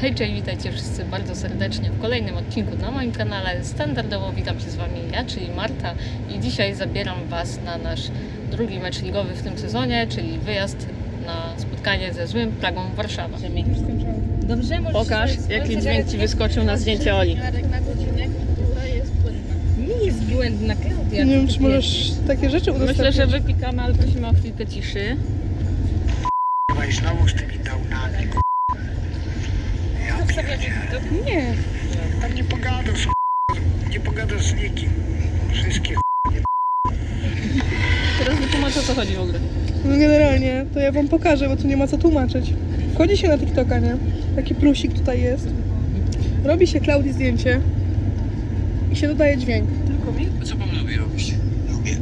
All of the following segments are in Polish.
Hej, cześć, witajcie wszyscy bardzo serdecznie w kolejnym odcinku na moim kanale. Standardowo witam się z Wami ja, czyli Marta i dzisiaj zabieram Was na nasz drugi mecz ligowy w tym sezonie, czyli wyjazd na spotkanie ze złym Pragą Warszawa. Dobrze, możesz Pokaż, jaki dźwięk Ci wyskoczył na zdjęcie Oli. na godzinę, która jest błędna. Nie jest błędna, Klaudia. Nie wiem, czy możesz takie rzeczy udostępnić. Myślę, że wypikamy, ale prosimy o chwilkę ciszy. Chyba i znowu z tymi downami. Nie. Tam nie pogadasz, k***. nie pogadasz z nikim. Wszystkie k***. Teraz wytłumaczę o co chodzi w ogóle. No generalnie, to ja wam pokażę, bo tu nie ma co tłumaczyć. Wchodzi się na TikToka, nie? Taki plusik tutaj jest. Robi się Klaudii zdjęcie i się dodaje dźwięk. Co pan lubi robić? Lubię.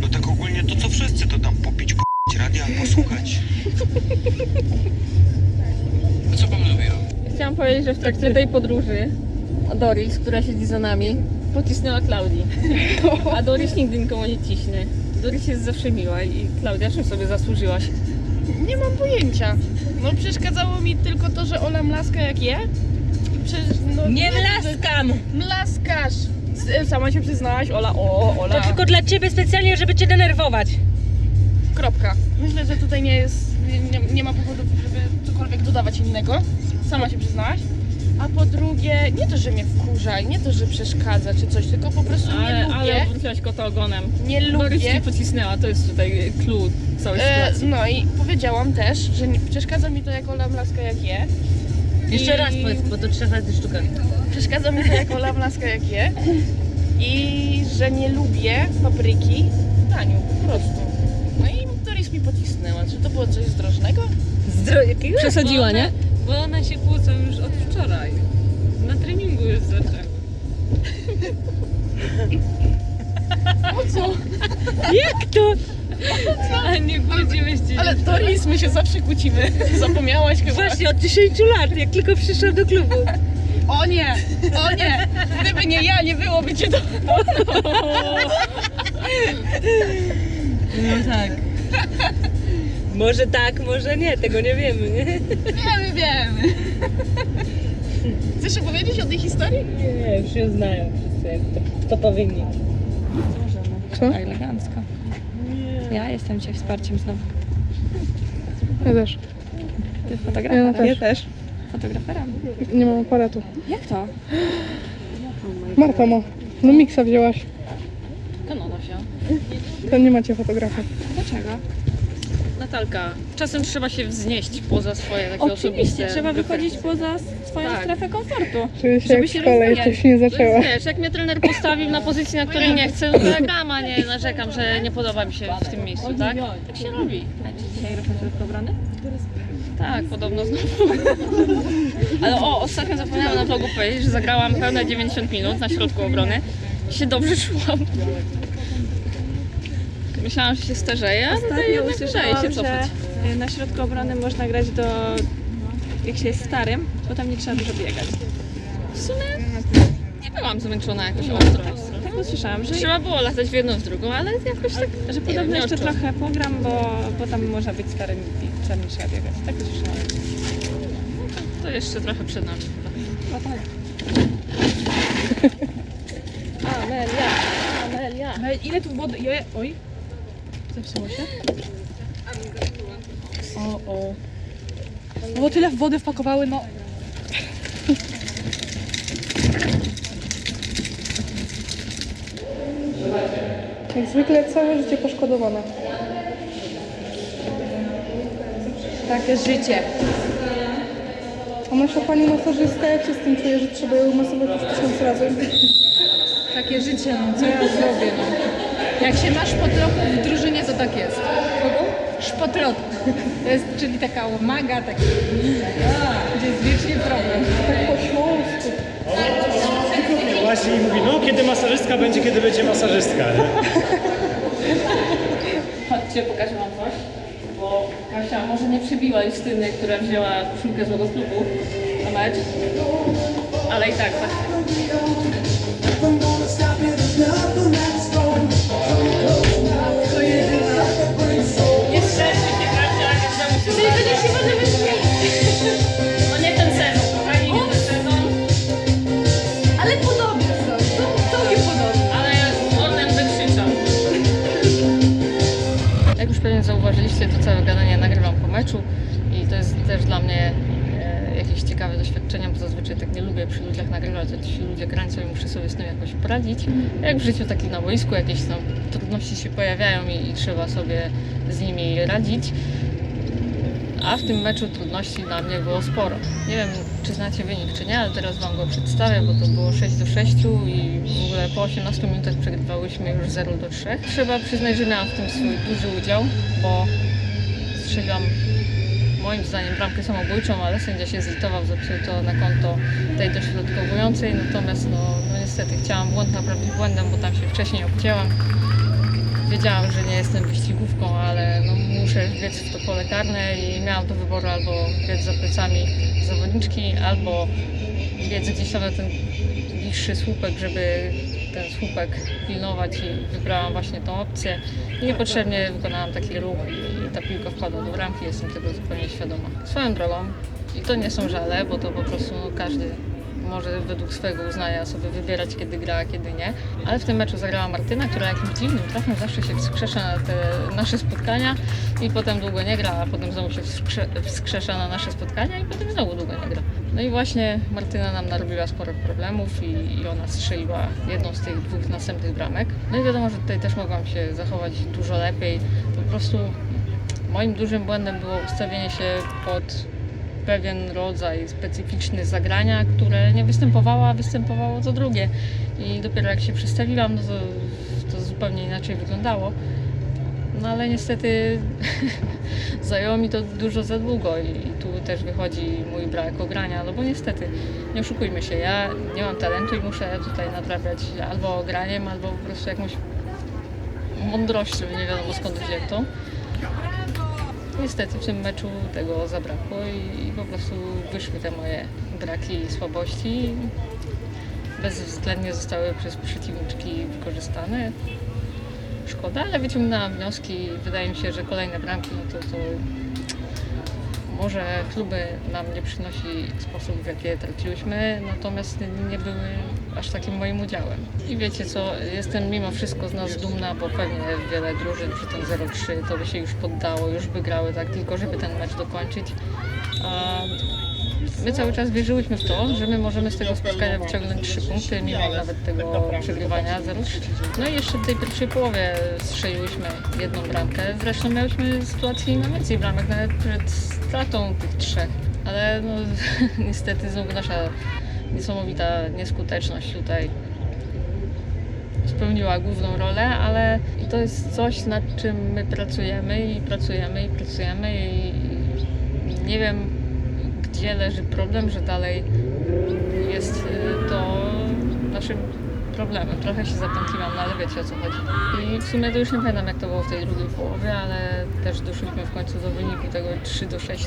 No tak ogólnie to co wszyscy to tam popić k***ć radia, posłuchać. A co pan lubi robić? Chciałam powiedzieć, że w trakcie tej podróży Doris, która siedzi za nami, pocisnęła Klaudii. A Doris nigdy nikomu nie ciśnie. Doris jest zawsze miła i Klaudia, czym sobie zasłużyłaś? Nie mam pojęcia. No przeszkadzało mi tylko to, że Ola mlaska jak je. Przecież, no, Nie wiem, mlaskam! Mlaskasz! S- Sama się przyznałaś, Ola, o, Ola. To tylko dla ciebie specjalnie, żeby cię denerwować. Kropka. Myślę, że tutaj nie jest, nie, nie, nie ma powodów, żeby cokolwiek dodawać innego. Sama się przyznałaś. A po drugie, nie to, że mnie wkurza i nie to, że przeszkadza czy coś, tylko po prostu nie Ale, lubię. ale odwróciłaś kota ogonem. Nie Doris lubię. ci pocisnęła, to jest tutaj clue całej E, sytuacji. no i powiedziałam też, że nie, przeszkadza mi to, jak Ola Mlaska jak je. Jeszcze I- raz powiedz, bo to trzech razy sztuka. Przeszkadza mi to, jak Ola Mlaska jak je. I że nie lubię papryki w daniu, po prostu. No i Doris mi pocisnęła. Czy to było coś zdrożnego? Zdro... Przesadziła, nie? Bo one się kłócą już od wczoraj. Na treningu już zaczęły. Jak to? A nie kłóciłyście Ale się Doris, my się zawsze kłócimy. Zapomniałaś chyba. Właśnie od 10 lat, jak tylko przyszłam do klubu. O nie, o nie. Gdyby nie ja, nie byłoby cię to. No tak. Może tak, może nie, tego nie wiemy, nie? Wiemy, wiemy. Chcesz opowiedzieć o tej historii? Nie, już ją znają wszyscy, to, to powinni. Co? Elegancko. Ja jestem Cię wsparciem znowu. Ja też. Ty Ja fotografera? też. też. Fotografera? Nie mam aparatu. Jak to? Marta ma. No miksa wzięłaś. Kanona wziął. To nie macie fotografii. Dlaczego? Natalka, czasem trzeba się wznieść poza swoje takie Oczywiście, osobiste trzeba wychodzić poza swoją Tak. strefę komfortu. Czuję się Żeby jak w się szkole, rozwijać. jeszcze się nie To jest, zaczęła. wiesz, jak mnie trener postawił na pozycji, na której nie chcę, no to ja gram, a nie narzekam, że nie podoba mi się w tym miejscu, tak? Tak się robi. Dzisiaj grasz na środku obrony? Tak, podobno znowu. Ale o, ostatnio zapomniałam na vlogu powiedzieć, że zagrałam pełne 90 minut na środku obrony i się dobrze czułam. Myślałam, że się starzeję, a tutaj Ostatnio jednak udaje się usłyszałam, cofać. że y, na środku obrony można grać do... jak się jest starym, bo tam nie trzeba dużo biegać. W sumie nie byłam zmęczona jakoś ostro. Tak usłyszałam, że, Trzeba było latać w jedną w drugą, ale jakoś tak, że nie podobno nie jeszcze odczułam. trochę pogram, bo, bo tam można być starym i trzeba nie trzeba biegać. Tak usłyszałam. To jeszcze trochę przed nami. No tak. Amelia, Amelia. Ale ile tu wody? Je... Oj. Zepsuło się? O, o. No bo tyle wody wpakowały, no. Jak zwykle całe życie poszkodowane. Takie życie. A nasza pani masażystka, jak się z tym czuje, że trzeba ją masować już tysiąc razy? Takie życie, no co ja zrobię, no. Jak się ma szpotroków w drużynie, tak jest. Kogo? To jest, czyli taka łomaga, taki... Gdzie jest wiecznie problem. Tak po śląsku. Właśnie i mówi, no kiedy masażystka będzie, kiedy będzie masażystka. Nie? Chodźcie, pokażę wam coś, bo Kasia może nie przebiła Justyny, która wzięła koszulkę z klubu na mecz, ale i tak, patrzcie. Meczu i to jest też dla mnie e, jakieś ciekawe doświadczenie, bo zazwyczaj tak nie lubię przy ludziach nagrywać, że ci ludzie kręcą i muszę sobie z tym jakoś poradzić. Jak w życiu takim na boisku jakieś tam trudności się pojawiają i, i trzeba sobie z nimi radzić. A w tym meczu trudności dla mnie było sporo. Nie wiem, czy znacie wynik, czy nie, ale teraz Wam go przedstawię, bo to było 6 do 6 i w ogóle po 18 minutach przegrywałyśmy już 0 do 3. Trzeba przyznać, że miałam w tym swój duży udział, bo strzeliłam moim zdaniem bramkę samobójczą, ale sędzia się zlitował, zapisał to na konto tej dośrodkowującej, natomiast no, no niestety chciałam błąd naprawić błędem, bo tam się wcześniej obcięłam. Wiedziałam, że nie jestem wyścigówką, ale no, muszę biec w to pole karne i miałam do wyboru albo biec za plecami zawodniczki, albo biec gdzieś tam na ten bliższy słupek, żeby ten słupek pilnować i wybrałam właśnie tą opcję. I niepotrzebnie wykonałam taki ruch i ta piłka wpadła do bramki, jestem tego zupełnie świadoma. Swoją drogą, i to nie są żale, bo to po prostu każdy może według swojego uznania sobie wybierać, kiedy gra, a kiedy nie. Ale w tym meczu zagrała Martyna, która jakimś dziwnym trafem zawsze się wskrzesza na te nasze spotkania i potem długo nie gra, a potem znowu się wskrze- wskrzesza na nasze spotkania i potem znowu długo nie gra. No i właśnie Martyna nam narobiła sporo problemów i, i ona strzeliła jedną z tych dwóch następnych bramek. No i wiadomo, że tutaj też mogłam się zachować dużo lepiej. Po prostu moim dużym błędem było ustawienie się pod pewien rodzaj specyficzny zagrania, które nie występowało, a występowało co drugie. I dopiero jak się przestawiłam, no to, to zupełnie inaczej wyglądało. No ale niestety zajęło mi to dużo za długo i, i tu też wychodzi mój brak ogrania, no bo niestety, nie oszukujmy się, ja nie mam talentu i muszę tutaj nadrabiać albo graniem, albo po prostu jakąś mądrością, nie wiadomo skąd wziętą. Niestety w tym meczu tego zabrakło i, i po prostu wyszły te moje braki i słabości. Bezwzględnie zostały przez przeciwniczki wykorzystane. Szkoda, ale wyciągnęłam wnioski. Wydaje mi się, że kolejne bramki, no to, to może chluby nam nie przynosi sposób, w jaki je traciłyśmy, natomiast nie były aż takim moim udziałem. I wiecie co, jestem mimo wszystko z nas dumna, bo pewnie wiele drużyn przy tym 0-3 to by się już poddało, już by grały tak tylko, żeby ten mecz dokończyć. My cały czas wierzyłyśmy w to, że my możemy z tego spotkania wyciągnąć trzy punkty, mimo nawet tego przegrywania 0-3. No i jeszcze w tej pierwszej połowie strzeliłyśmy jedną bramkę. Zresztą miałyśmy sytuację na więcej bramek, nawet przed stratą tych trzech. Ale no, niestety znowu nasza niesamowita nieskuteczność tutaj spełniła główną rolę, ale to jest coś, nad czym my pracujemy i pracujemy i pracujemy i nie wiem, gdzie leży problem, że dalej jest y, to naszym problemem. Trochę się zapętliłam, no ale wiecie o co chodzi. I w sumie to już nie pamiętam jak to było w tej drugiej połowie, ale też doszliśmy w końcu do wyniku tego 3 do 6.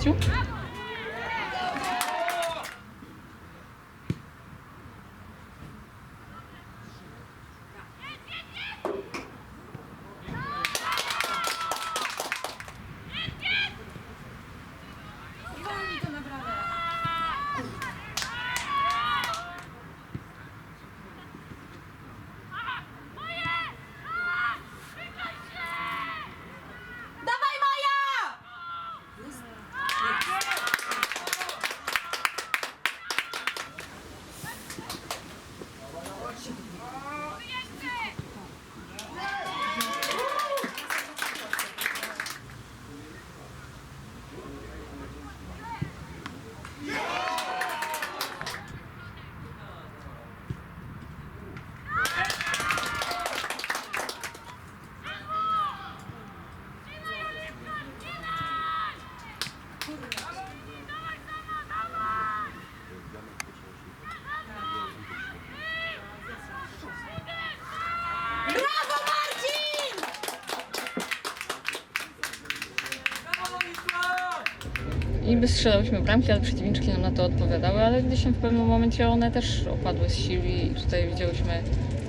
my strzelałyśmy bramki, ale przeciwniczki nam na to odpowiadały, ale gdzieś w pewnym momencie one też opadły z sił i tutaj widziałyśmy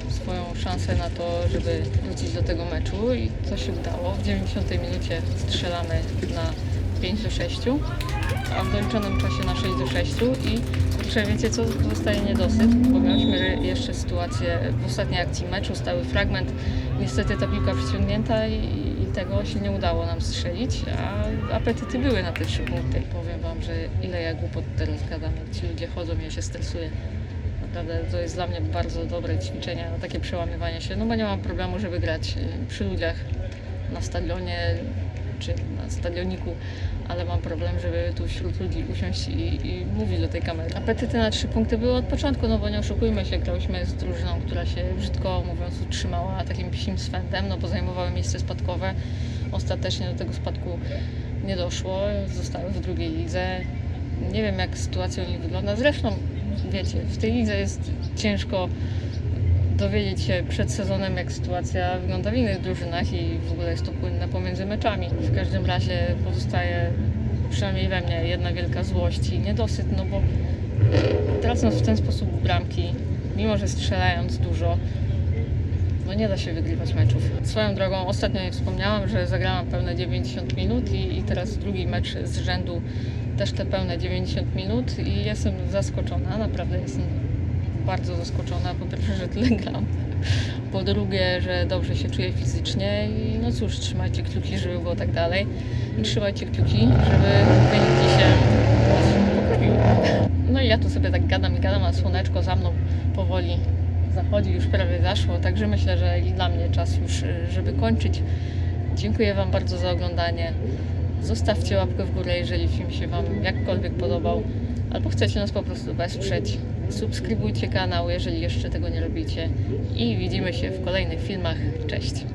swoją szansę na to, żeby wrócić do tego meczu i to się udało. W 90 minucie strzelamy na 5 do 6, a w doliczonym czasie na 6 do 6 i kurczę, wiecie co, zostaje niedosyt, bo mieliśmy jeszcze sytuację w ostatniej akcji meczu, stały fragment, niestety ta piłka przyciągnięta i tego się nie udało nam strzelić, a apetyty były na te trzy punkty. Powiem Wam, że ile ja głupot teraz gadam, ci ludzie chodzą ja się stresuję. Naprawdę to jest dla mnie bardzo dobre ćwiczenie, takie przełamywanie się, no bo nie mam problemu, żeby grać y, przy ludziach na stadionie czy na stadioniku, ale mam problem, żeby tu wśród ludzi usiąść i, i mówić do tej kamery. Apetyty na trzy punkty były od początku, no bo nie oszukujmy się, grałyśmy z drużyną, która się brzydko mówiąc utrzymała takim psim swędem, no bo zajmowały miejsce spadkowe. Ostatecznie do tego spadku nie doszło, zostały w drugiej lidze. Nie wiem jak sytuacja u nich wygląda. Zresztą wiecie, w tej lidze jest ciężko dowiedzieć się przed sezonem, jak sytuacja wygląda w innych drużynach i w ogóle jest to płynne pomiędzy meczami. W każdym razie pozostaje przynajmniej we mnie jedna wielka złość i niedosyt, no bo tracąc w ten sposób bramki, mimo że strzelając dużo, no nie da się wygrywać meczów. Swoją drogą, ostatnio nie wspomniałam, że zagrałam pełne 90 minut i, i teraz drugi mecz z rzędu też te pełne 90 minut i jestem zaskoczona, naprawdę jestem bardzo zaskoczona. Po pierwsze, że tyle gram. Po drugie, że dobrze się czuję fizycznie i no cóż, trzymajcie kciuki, żeby było tak dalej. I trzymajcie kciuki, żeby wyniki się poprawiły. No i ja tu sobie tak gadam i gadam, a słoneczko za mną powoli zachodzi, już prawie zaszło, także myślę, że i dla mnie czas już, żeby kończyć. Dziękuję Wam bardzo za oglądanie. Zostawcie łapkę w górę, jeżeli film się Wam jakkolwiek podobał, albo chcecie nas po prostu wesprzeć. Subskrybujcie kanał, jeżeli jeszcze tego nie robicie. I widzimy się w kolejnych filmach. Cześć!